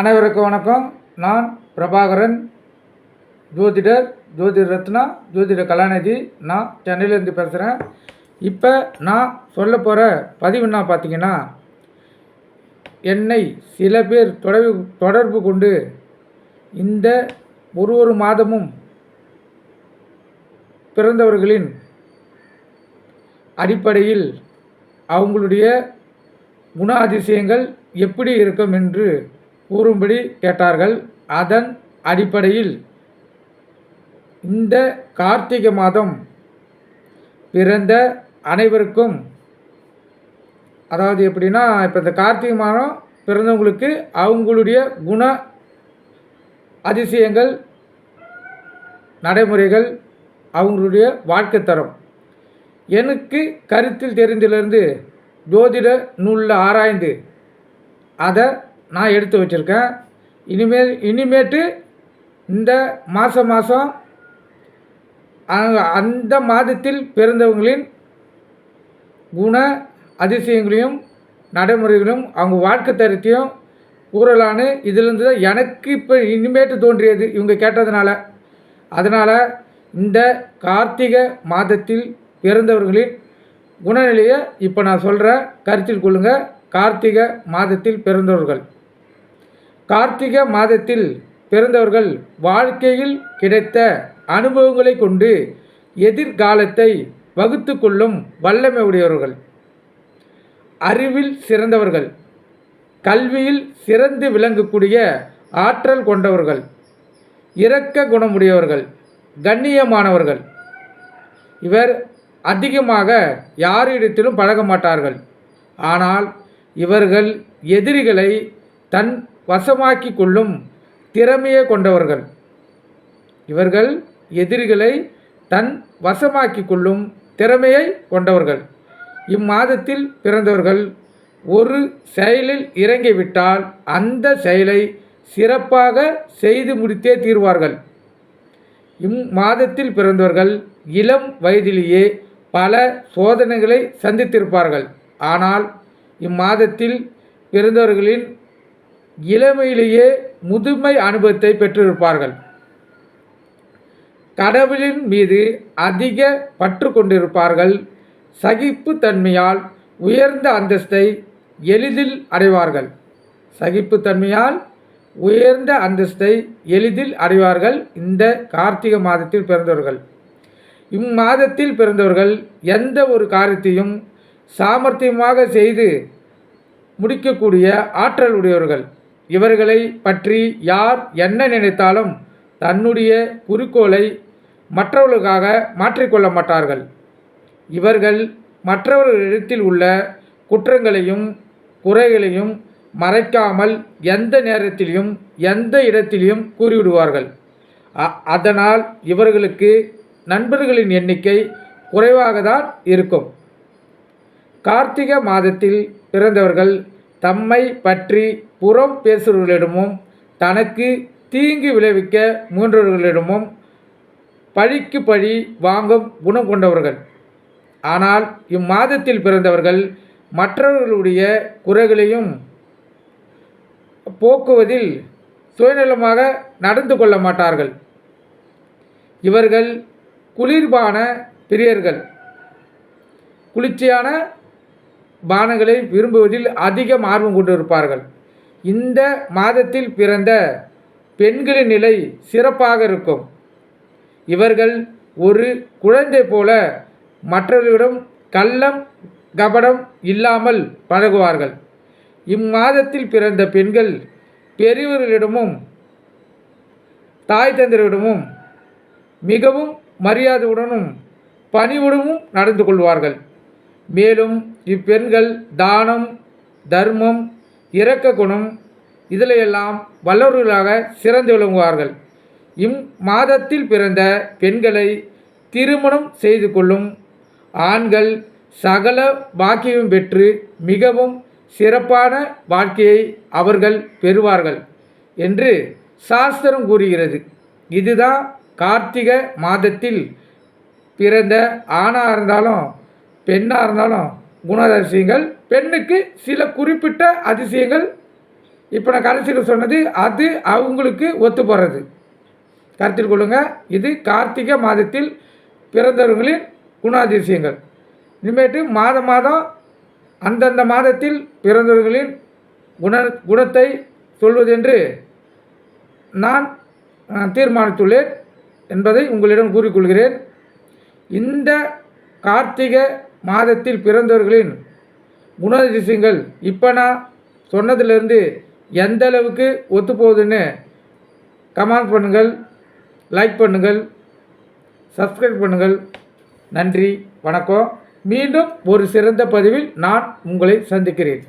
அனைவருக்கும் வணக்கம். நான் பிரபாகரன் ஜோதிடர் ஜோதிட ரத்னா ஜோதிட கலாநிதி. நான் சென்னையிலேருந்து பேசுகிறேன் இப்போ நான் சொல்ல போகிற பதிவுன்னா பார்த்தீங்கன்னா என்னை சில பேர் தொடர்பு தொடர்பு கொண்டு இந்த ஒரு ஒரு மாதமும் பிறந்தவர்களின் அடிப்படையில் அவங்களுடைய குண அதிசயங்கள் எப்படி இருக்கும் என்று கூறும்படி கேட்டார்கள். அதன் அடிப்படையில் இந்த கார்த்திகை மாதம் பிறந்த அனைவருக்கும் அதாவது எப்படின்னா இப்போ இந்த கார்த்திகை மாதம் பிறந்தவங்களுக்கு அவங்களுடைய குண அதிசயங்கள் நடைமுறைகள் அவங்களுடைய வாழ்க்கை தரம். எனக்கு கருத்தில் தெரிந்திலிருந்து ஜோதிட நூலில் ஆராய்ந்து அதை நான் எடுத்து வச்சுருக்கேன். இனிமேல் இனிமேட்டு இந்த மாத மாதம் அந்த மாதத்தில் பிறந்தவங்களின் குண அதிசயங்களையும் நடைமுறைகளையும் அவங்க வாழ்க்கை தரத்தையும் கூறலான்னு இதிலிருந்து தான் எனக்கு இப்போ இனிமேட்டு தோன்றியது இவங்க கேட்டதுனால. அதனால் இந்த கார்த்திகை மாதத்தில் பிறந்தவர்களின் குணநிலையை இப்போ நான் சொல்கிற கருத்தில் கொள்ளுங்கள் கார்த்திகை மாதத்தில் பிறந்தவர்கள். கார்த்திகை மாதத்தில் பிறந்தவர்கள் வாழ்க்கையில் கிடைத்த அனுபவங்களை கொண்டு எதிர்காலத்தை வகுத்து கொள்ளும் வல்லமை உடையவர்கள். அறிவில் சிறந்தவர்கள். கல்வியில் சிறந்து விளங்கக்கூடிய ஆற்றல் கொண்டவர்கள். இரக்க குணமுடையவர்கள். கண்ணியமானவர்கள். இவர் அதிகமாக யாரிடத்திலும் பழக மாட்டார்கள் ஆனால் இவர்கள் எதிரிகளை தன் வசமாக்கி கொள்ளும் திறமையை கொண்டவர்கள். இவர்கள் எதிரிகளை தன் வசமாக்கி கொள்ளும் திறமையை கொண்டவர்கள். இம்மாதத்தில் பிறந்தவர்கள் ஒரு செயலில் இறங்கிவிட்டால் அந்த செயலை சிறப்பாக செய்து முடித்தே தீர்வார்கள். இம்மாதத்தில் பிறந்தவர்கள் இளம் வயதிலேயே பல சோதனைகளை சந்தித்திருப்பார்கள். ஆனால் இம்மாதத்தில் பிறந்தவர்களின் இளமையிலேயே முதுமை அனுபவத்தை பெற்றிருப்பார்கள். கடவுளின் மீது அதிக பற்று கொண்டிருப்பார்கள். சகிப்பு தன்மையால் உயர்ந்த அந்தஸ்தை எளிதில் அடைவார்கள். சகிப்பு தன்மையால் உயர்ந்த அந்தஸ்தை எளிதில் அடைவார்கள் இந்த கார்த்திகை மாதத்தில் பிறந்தவர்கள். இம்மாதத்தில் பிறந்தவர்கள் எந்த ஒரு காரியத்தையும் சாமர்த்தியமாக செய்து முடிக்கக்கூடிய ஆற்றல் உடையவர்கள். இவர்களை பற்றி யார் என்ன நினைத்தாலும் தன்னுடைய குறிக்கோளை மற்றவர்களுக்காக மாற்றிக்கொள்ள மாட்டார்கள். இவர்கள் மற்றவர்களிடத்தில் உள்ள குற்றங்களையும் குறைகளையும் மறைக்காமல் எந்த நேரத்திலும் எந்த இடத்திலையும் கூறிவிடுவார்கள். அதனால் இவர்களுக்கு நண்பர்களின் எண்ணிக்கை குறைவாக தான் இருக்கும். கார்த்திகை மாதத்தில் பிறந்தவர்கள் தம்மை பற்றி புறம் பேசுபவர்களிடமும் தனக்கு தீங்கு விளைவிக்க முயன்றவர்களிடமும் பழிக்கு பழி வாங்கும் குணம் கொண்டவர்கள். ஆனால் இம்மாதத்தில் பிறந்தவர்கள் மற்றவர்களுடைய குறைகளையும் போக்குவதில் சுயநலமாக நடந்து கொள்ள மாட்டார்கள். இவர்கள் குளிர்பான பிரியர்கள். குளிர்ச்சியான பானங்களை விரும்புவதில் அதிகம் ஆர்வம் கொண்டிருப்பார்கள். இந்த மாதத்தில் பிறந்த பெண்களின் நிலை சிறப்பாக இருக்கும். இவர்கள் ஒரு குழந்தை போல மற்றவர்களிடம் கள்ளம் கபடம் இல்லாமல் பழகுவார்கள். இம்மாதத்தில் பிறந்த பெண்கள் பெரியவர்களிடமும் தாய் தந்தரிடமும் மிகவும் மரியாதையுடனும் பணிவுடனும் நடந்து கொள்வார்கள். மேலும் இப்பெண்கள் தானம் தர்மம் இரக்க குணம் இதிலையெல்லாம் வல்லவர்களாக சிறந்து விளங்குவார்கள். இம் மாதத்தில் பிறந்த பெண்களை திருமணம் செய்து கொள்ளும் ஆண்கள் சகல பாக்கியம் பெற்று மிகவும் சிறப்பான வாழ்க்கையை அவர்கள் பெறுவார்கள் என்று சாஸ்திரம் கூறுகிறது. இதுதான் கார்த்திகை மாதத்தில் பிறந்த ஆணாக இருந்தாலும் பெண்ணாக இருந்தாலும் குணாதிசயங்கள். பெண்ணுக்கு சில குறிப்பிட்ட அதிசயங்கள். இப்போ நான் கடைசியில் சொன்னது அது அவங்களுக்கு ஒத்து போகிறது கருத்தில் கொள்ளுங்கள் இது கார்த்திகை மாதத்தில் பிறந்தவர்களின் குணாதிசயங்கள். இனிமேட்டு மாதம் மாதம் அந்தந்த மாதத்தில் பிறந்தவர்களின் குண குணத்தை சொல்வதென்று நான் தீர்மானித்துள்ளேன் என்பதை உங்களிடம் கூறிக்கொள்கிறேன். இந்த கார்த்திகை மாதத்தில் பிறந்தவர்களின் குணதிசயங்கள் இப்போ நான் சொன்னதுலேருந்து எந்த அளவுக்கு ஒத்து போகுதுன்னு கமெண்ட் பண்ணுங்கள் லைக் பண்ணுங்கள் சப்ஸ்கிரைப் பண்ணுங்கள். நன்றி வணக்கம். மீண்டும் ஒரு சிறந்த பதிவில் நான் உங்களை சந்திக்கிறேன்.